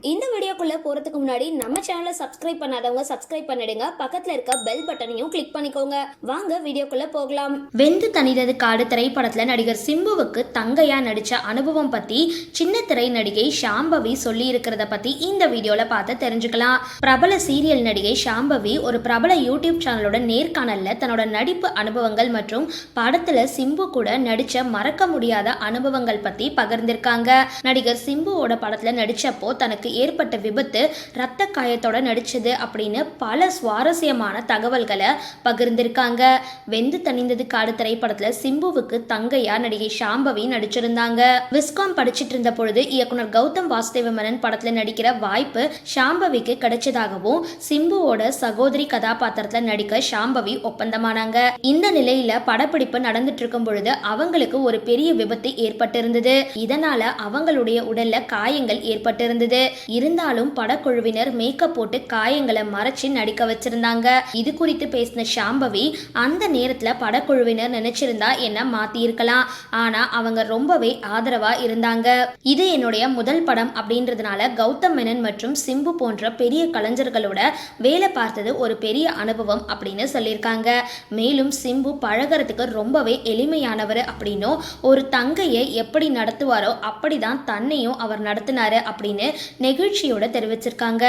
இந்த வீடியோக்குள்ளே போறதுக்கு முன்னாடி நம்ம சேனலை சப்ஸ்கிரைப் பண்ணாதவங்க சப்ஸ்கிரைப் பண்ணிடுங்க. பக்கத்துல இருக்க பெல் பட்டனையும் கிளிக் பண்ணிக்கோங்க. வாங்க வீடியோக்குள்ளே போகலாம். வெந்து தனிதது காடு திரைப்படத்துல நடிகர் சிம்புவுக்கு தங்கையா நடிச்ச அனுபவம் பத்தி சின்ன திரை நடிகை ஷாம்பவி சொல்லி இருக்கிறத பத்தி இந்த வீடியோவில் பார்த்து தெரிஞ்சுக்கலாம். பிரபல சீரியல் நடிகை ஷாம்பவி ஒரு பிரபல யூடியூப் சேனலோட நேர்காணல்ல தன்னோட நடிப்பு அனுபவங்கள் மற்றும் படத்துல சிம்பு கூட நடிச்ச மறக்க முடியாத அனுபவங்கள் பத்தி பகிர்ந்திருக்காங்க. நடிகர் சிம்புவோட படத்துல நடிச்சப்போ தனக்கு ஏற்பட்ட விபத்து ரத்த காயத்தோட நடிச்சது அப்படின்னு பல சுவாரஸ்யமான தகவல்களை பகிர்ந்திருக்காங்க. வெந்து தணிந்தது காடு திரைப்படத்துல சிம்புவுக்கு தங்கையா நடிகை ஷாம்பவி நடிச்சிருந்தாங்க. விஸ்காம் படிச்சிட்டு இருந்த பொழுது இயக்குனர் கௌதம் வாசுதேவ மேனன் படத்துல நடிக்கிற வாய்ப்பு ஷாம்பவிக்கு கிடைச்சதாகவும் சிம்புவோட சகோதரி கதாபாத்திரத்துல நடிக்க ஷாம்பவி ஒப்பந்தமானாங்க. இந்த நிலையில படப்பிடிப்பு நடந்துட்டு இருக்கும் பொழுது அவங்களுக்கு ஒரு பெரிய விபத்து ஏற்பட்டிருந்தது. இதனால அவங்களுடைய உடல்ல காயங்கள் ஏற்பட்டிருந்தது. இருந்தாலும் படக்குழுவினர் மேக்கப் போட்டு காயங்களை மறைச்சு நடிக்க வச்சிருந்தாங்க. இது குறித்து பேசின ஷாம்பவி அந்த நேரத்துல படக்குழுவினர் நினைச்சிருந்தா என்ன மாத்தி இருக்கலாம் ஆனா அவங்க ரொம்பவே ஆதரவா இருந்தாங்க. இது என்னுடைய முதல் படம் அப்படின்றதுனால கௌதம் மேனன் மற்றும் சிம்பு போன்ற பெரிய கலைஞர்களோட வேலை பார்த்தது ஒரு பெரிய அனுபவம் அப்படின்னு சொல்லியிருக்காங்க. மேலும் சிம்பு பழகிறதுக்கு ரொம்பவே எளிமையானவர் அப்படின்னும் ஒரு தங்கையை எப்படி நடத்துவாரோ அப்படிதான் தன்னையும் அவர் நடத்தினாரு அப்படின்னு நெகிழ்ச்சியோட தெரிவிச்சிருக்காங்க.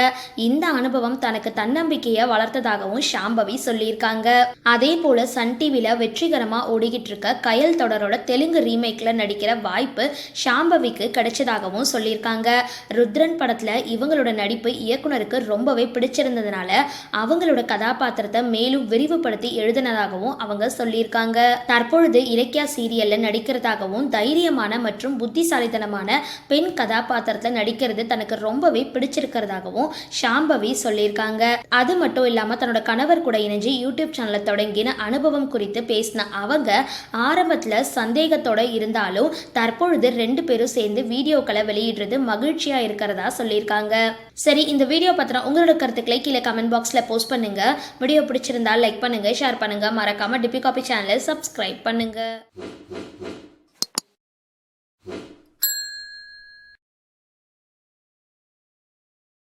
இந்த அனுபவம் தனக்கு தன்னம்பிக்கையை வளர்த்ததாகவும் ஷாம்பவி சொல்லியிருக்காங்க. அதே போல சன் டிவில வெற்றிகரமா ஓடிக்கிட்டு இருக்க கயல் தொடரோட தெலுங்கு ரீமேக்ல நடிக்கிற வாய்ப்பு ஷாம்பவிக்கு கிடைச்சதாகவும் சொல்லியிருக்காங்க. ருத்ரன் படத்துல இவங்களோட நடிப்பு இயக்குனருக்கு ரொம்பவே பிடிச்சிருந்ததுனால அவங்களோட கதாபாத்திரத்தை மேலும் விரிவுபடுத்தி எழுதினதாகவும் அவங்க சொல்லியிருக்காங்க. தற்பொழுது இலக்கியா சீரியல்ல நடிக்கிறதாகவும் தைரியமான மற்றும் புத்திசாலித்தனமான பெண் கதாபாத்திரத்தில் நடிக்கிறது தனக்கு ரொம்பவே பிடிச்சிருக்கிறதாகவும் ஷாம்பவி சொல்லியிருக்காங்க. அது மட்டும் இல்லாம தன்னோட கணவர் கூட இணைஞ்சு யூடியூப் சேனலை தொடங்கின அனுபவம் குறித்து பேசின அவங்க ஆரம்பத்துல சந்தேகத்தோட இருந்தாலும் தற்பொழுது ரெண்டு பேரும் சேர்ந்து வீடியோக்களை வெளியிடுறது மகிழ்ச்சியா இருக்கிறதா சொல்லியிருக்காங்க. சரி இந்த வீடியோ பத்திரம் உங்களோட கருத்துக்களை கீழே கமெண்ட் பாக்ஸ்ல போஸ்ட் பண்ணுங்க. வீடியோ பிடிச்சிருந்தா லைக் பண்ணுங்க ஷேர் பண்ணுங்க. மறக்காம டிபி காபி சேனலை சப்ஸ்கிரைப் பண்ணுங்க.